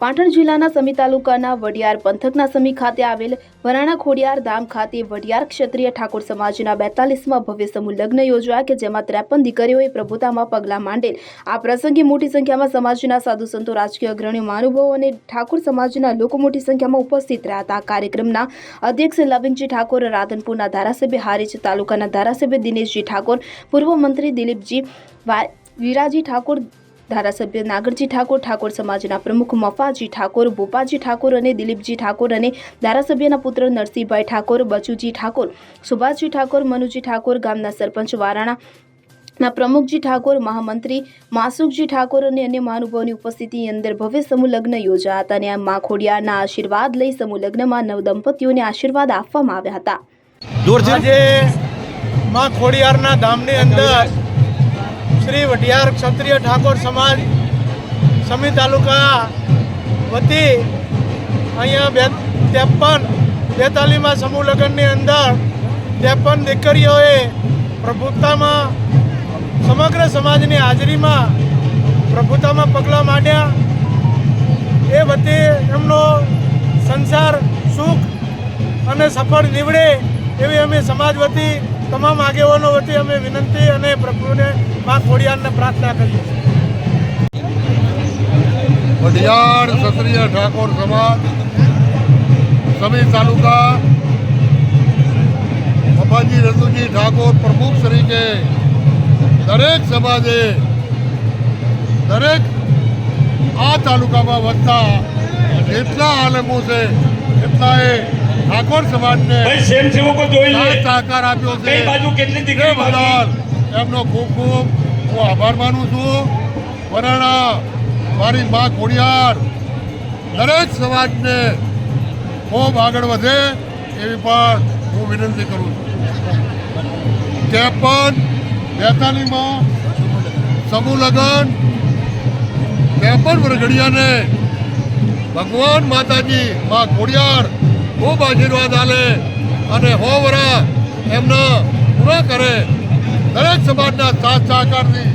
પાટણ જિલ્લાના સમી તાલુકાના વડિયાર પંથકના સમી ખાતે આવેલ વરાણા ખોડિયાર ધામ ખાતે વડિયાર ક્ષત્રિય ઠાકોર સમાજના બેતાલીસમાં ભવ્ય સમૂહ લગ્ન યોજાયા કે જેમાં ત્રેપન દીકરીઓએ પ્રભુતામાં પગલાં માંડેલ. આ પ્રસંગે મોટી સંખ્યામાં સમાજના સાધુ સંતો, રાજકીય અગ્રણીઓ, મહાનુભાવો અને ઠાકોર સમાજના લોકો મોટી સંખ્યામાં ઉપસ્થિત રહ્યા હતા. કાર્યક્રમના અધ્યક્ષ લવિંગજી ઠાકોર, રાધનપુરના ધારાસભ્ય હારીજ, તાલુકાના ધારાસભ્ય દિનેશજી ઠાકોર, પૂર્વ મંત્રી દિલીપજી વીરાજી ઠાકોર ધારાસભ્ય નાગરજી ઠાકોર ઠાકોર સમાજના પ્રમુખ મફાજી ઠાકોર, ભોપાજી ઠાકોર અને દિલીપજી ઠાકોર અને ધારાસભ્યના પુત્ર નરસિંહભાઈ ઠાકોર, બચુજી ઠાકોર, સુભાષજી ઠાકોર, મનુજી ઠાકોર, ગામના સરપંચ વારાણા ના પ્રમુખજી ઠાકોર, મહામંત્રી માસુકજી ઠાકોર અને અન્ય મહાનુભાવોની ઉપસ્થિતિની અંદર ભવ્ય સમૂહ લગ્ન યોજાયા હતા અને આ મા આશીર્વાદ લઈ સમૂહ લગ્નમાં નવ દંપતીઓને આશીર્વાદ આપવામાં આવ્યા હતા. આજે માં ખોડિયારના અંદર શ્રી વઢિયાર ક્ષત્રિય ઠાકોર સમાજ સમી તાલુકા વતી અહીંયા બે ત્રેપન બેતાલીમાં સમૂહ લગ્નની અંદર ત્રેપન દીકરીઓએ પ્રભુતામાં સમગ્ર સમાજની હાજરીમાં પ્રભુતામાં પગલાં માંડ્યા. એ વતી એમનો સંસાર સુખ અને સફળ નીવડે એવી અમે સમાજ વતી, તમામ આગેવાનો વતી અમે વિનંતી અને પ્રભુને મા ખોડિયારને પ્રાર્થના કરીએ. વઢિયાર ક્ષત્રિય ઠાકોર સમાજ સમી તાલુકા બાબાજી રતુજી ઠાકોર પ્રમુખ તરીકે દરેક સમાજે દરેક આ તાલુકામાં વધતા જેટલા આલમો છે એટલાએ ઠાકોર સમાજને ભાઈ સ્વયંસેવકો જોઈ લે. સાથ સહકાર આપ્યો છે. બાજુ કેટલી દીકરી બદલ એમનો ખૂબ ખૂબ હું આભાર માનું છું. વરાણા મારી મા ખોડિયાર, દરેક સમાજને ખૂબ આગળ વધે એવી પણ હું વિનંતી કરું છું. ત્રેપન બેતાલીમાં સમૂહ લગન ત્રેપન વરઘડિયાને ભગવાન માતાજી મા ખોડિયાર ખૂબ આશીર્વાદ આલે અને હો વરા એમના પૂરા કરે. દરેક સમાજના સાથ સહકારથી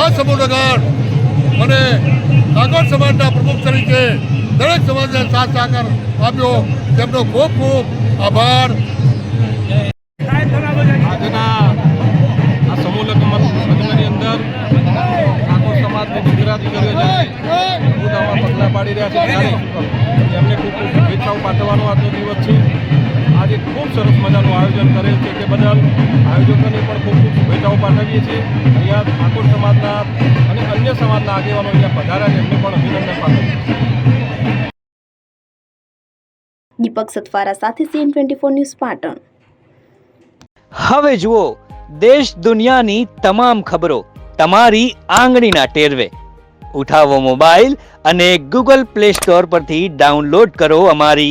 આ સમૂહ લગન મને ઠાકોર સમાજના પ્રમુખ તરીકે દરેક સમાજને સાથ સહકાર આપ્યો. તેમનો ખૂબ ખૂબ આભાર. આજના આ સમૂહ લગ્ન લગ્નની અંદર ઠાકોર સમાજની ગુજરાતી દીકરીઓ પગલાં પાડી રહ્યા છે એમને ખૂબ ખૂબ શુભેચ્છાઓ પાઠવવાનો આજનો દિવસ છે. આજે ખૂબ સરસ મજાનું આયોજન કરેલ છે તે બદલ આયોજકોને પણ ખૂબ ખૂબ શુભેચ્છાઓ પાઠવીએ છીએ. અહીંયા ઠાકોર સમાજના અને અન્ય સમાજના આગેવાનો અહીંયા પધાર્યા છે એમને પણ અભિનંદન પાઠવીએ દીપક સતવારા સાથે CN twenty four news Patan. હવે જુઓ દેશ દુનિયાની તમામ ખબરો તમારી આંગળીના ટેરવે. ઉઠાવો મોબાઈલ અને ગૂગલ પ્લે સ્ટોર પરથી ડાઉનલોડ કરો અમારી